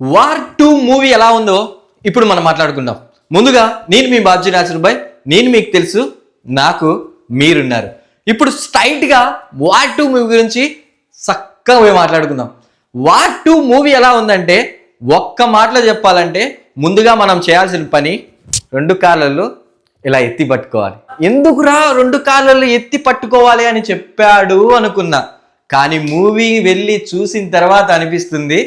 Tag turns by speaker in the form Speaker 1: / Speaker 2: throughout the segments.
Speaker 1: War two movie ఎలా ఉందో ఇప్పుడు మనం మాట్లాడుకుందాం. ముందుగా నేను మీ బాబ్జీ నాచర్ బాయ్ నేను మీకు తెలుసు నాకు మీరున్నారు. ఇప్పుడు స్ట్రైట్గా వార్ టూ మూవీ గురించి చక్కగా పోయి మాట్లాడుకుందాం. వార్ టూ మూవీ ఎలా ఉందంటే ఒక్క మాటలో చెప్పాలంటే ముందుగా మనం చేయాల్సిన పని రెండు కాళ్ళల్లో ఇలా ఎత్తి పట్టుకోవాలి. ఎందుకురా రెండు కాళ్ళల్లో ఎత్తి పట్టుకోవాలి అని చెప్పాడు అనుకున్నా. కానీ మూవీ వెళ్ళి చూసిన తర్వాత అనిపిస్తుంది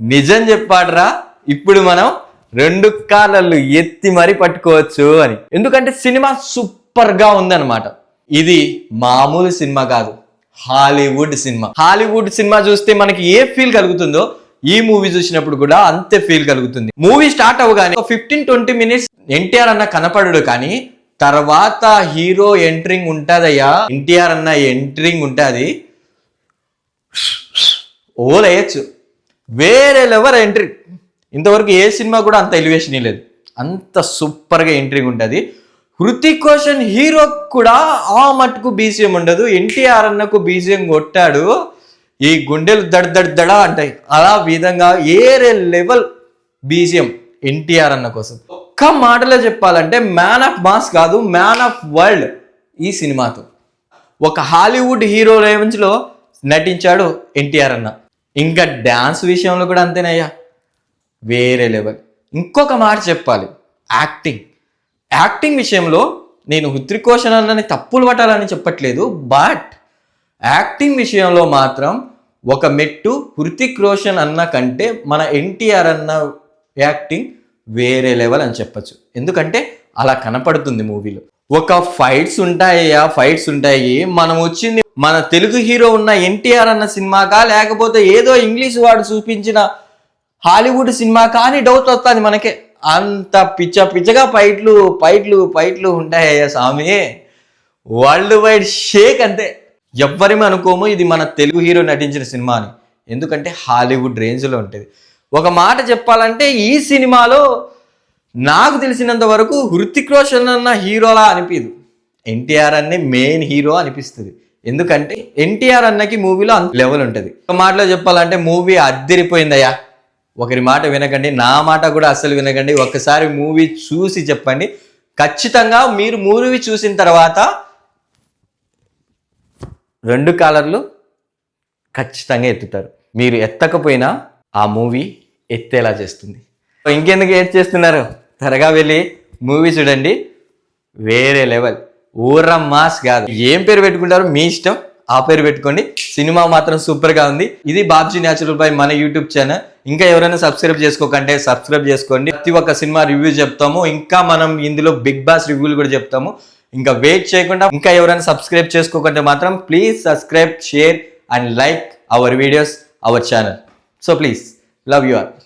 Speaker 1: నిజం చెప్పాడురా ఇప్పుడు మనం రెండు కాళ్ళల్లో ఎత్తి మరీ పట్టుకోవచ్చు అని. ఎందుకంటే సినిమా సూపర్గా ఉందన్నమాట. ఇది మామూలు సినిమా కాదు హాలీవుడ్ సినిమా. హాలీవుడ్ సినిమా చూస్తే మనకి ఏ ఫీల్ కలుగుతుందో ఈ మూవీ చూసినప్పుడు కూడా అంతే ఫీల్ కలుగుతుంది. మూవీ స్టార్ట్ అవగానే ఫిఫ్టీన్ ట్వంటీ మినిట్స్ ఎన్టీఆర్ అన్న కనపడడు కానీ తర్వాత హీరో ఎంట్రింగ్ ఉంటుందయ్యా. ఎన్టీఆర్ అన్న ఎంట్రింగ్ ఉంటుంది. ఓలేయచ్చు వేరే లెవర్ ఎంట్రీ. ఇంతవరకు ఏ సినిమా కూడా అంత ఎలివేషన్ లేదు. అంత సూపర్గా ఎంట్రీ ఉంటుంది. హృతిక్ రోషన్ హీరో కూడా ఆ మట్టుకు బీసీఎం ఉండదు. ఎన్టీఆర్ అన్నకు బీసీఎం కొట్టాడు. ఈ గుండెలు దడ్ దడ్ దడ అంటాయి అలా విధంగా ఏరే లెవెల్ బీజిఎం ఎన్టీఆర్ అన్న కోసం. ఒక్క మాటలో చెప్పాలంటే మ్యాన్ ఆఫ్ మాస్ కాదు మ్యాన్ ఆఫ్ వరల్డ్ ఈ సినిమాతో. ఒక హాలీవుడ్ హీరో రేంజ్లో నటించాడు ఎన్టీఆర్ అన్న. ఇంకా డ్యాన్స్ విషయంలో కూడా అంతేనయ్యా. వేరే లెవెల్. ఇంకొక మాట చెప్పాలి. యాక్టింగ్. యాక్టింగ్ విషయంలో నేను హృత్రికోషన్ అన్నని తప్పులు పట్టాలని చెప్పట్లేదు బట్ యాక్టింగ్ విషయంలో మాత్రం ఒక మెట్టు హృతిక్ రోషన్ అన్న కంటే మన ఎన్టీఆర్ అన్న యాక్టింగ్ వేరే లెవెల్ అని చెప్పచ్చు. ఎందుకంటే అలా కనపడుతుంది మూవీలో. ఒక ఫైట్స్ ఉంటాయా ఫైట్స్ ఉంటాయి. మనం వచ్చింది మన తెలుగు హీరో ఉన్న ఎన్టీఆర్ అన్న సినిమాకా లేకపోతే ఏదో ఇంగ్లీష్ వాడు చూపించిన హాలీవుడ్ సినిమా కానీ డౌట్ వస్తుంది మనకే. అంత పిచ్చ పిచ్చగా పైట్లు పైట్లు పైట్లు ఉంటాయ్యా స్వామి. వరల్డ్ వైడ్ షేక్ అంతే. ఎవ్వరేమీ అనుకోము ఇది మన తెలుగు హీరో నటించిన సినిమా అని. ఎందుకంటే హాలీవుడ్ రేంజ్లో ఉంటుంది. ఒక మాట చెప్పాలంటే ఈ సినిమాలో నాకు తెలిసినంత వరకు హృతిక్ రోషన్ అన్న హీరోలా అనిపించదు ఎన్టీఆర్ అనే మెయిన్ హీరో అనిపిస్తుంది. ఎందుకంటే ఎన్టీఆర్ అన్నకి మూవీలో అంత లెవెల్ ఉంటుంది. ఒక మాటలో చెప్పాలంటే మూవీ అద్దరిపోయిందయ్యా. ఒకరి మాట వినకండి నా మాట కూడా అస్సలు వినకండి. ఒక్కసారి మూవీ చూసి చెప్పండి. ఖచ్చితంగా మీరు మూవీ చూసిన తర్వాత రెండు కాలర్లు ఖచ్చితంగా ఎత్తుతారు. మీరు ఎత్తకపోయినా ఆ మూవీ ఎత్తేలా చేస్తుంది. ఇంకెందుకు ఏడ్ చేస్తున్నారు? త్వరగా వెళ్ళి మూవీ చూడండి. వేరే లెవెల్ ఊర్ర మాస్ కాదు. ఏం పేరు పెట్టుకుంటారు మీ ఇష్టం ఆ పేరు పెట్టుకోండి. సినిమా మాత్రం సూపర్గా ఉంది. ఇది బాబ్జీ న్యాచురల్ బై మన యూట్యూబ్ ఛానల్ ఇంకా ఎవరైనా సబ్స్క్రైబ్ చేసుకోకంటే సబ్స్క్రైబ్ చేసుకోండి. ప్రతి ఒక్క సినిమా రివ్యూ చెప్తాము. ఇంకా మనం ఇందులో బిగ్ బాస్ రివ్యూలు కూడా చెప్తాము. ఇంకా వెయిట్ చేయకుండా ఇంకా ఎవరైనా సబ్స్క్రైబ్ చేసుకోకుంటే మాత్రం please subscribe share and like our videos our channel so please love you are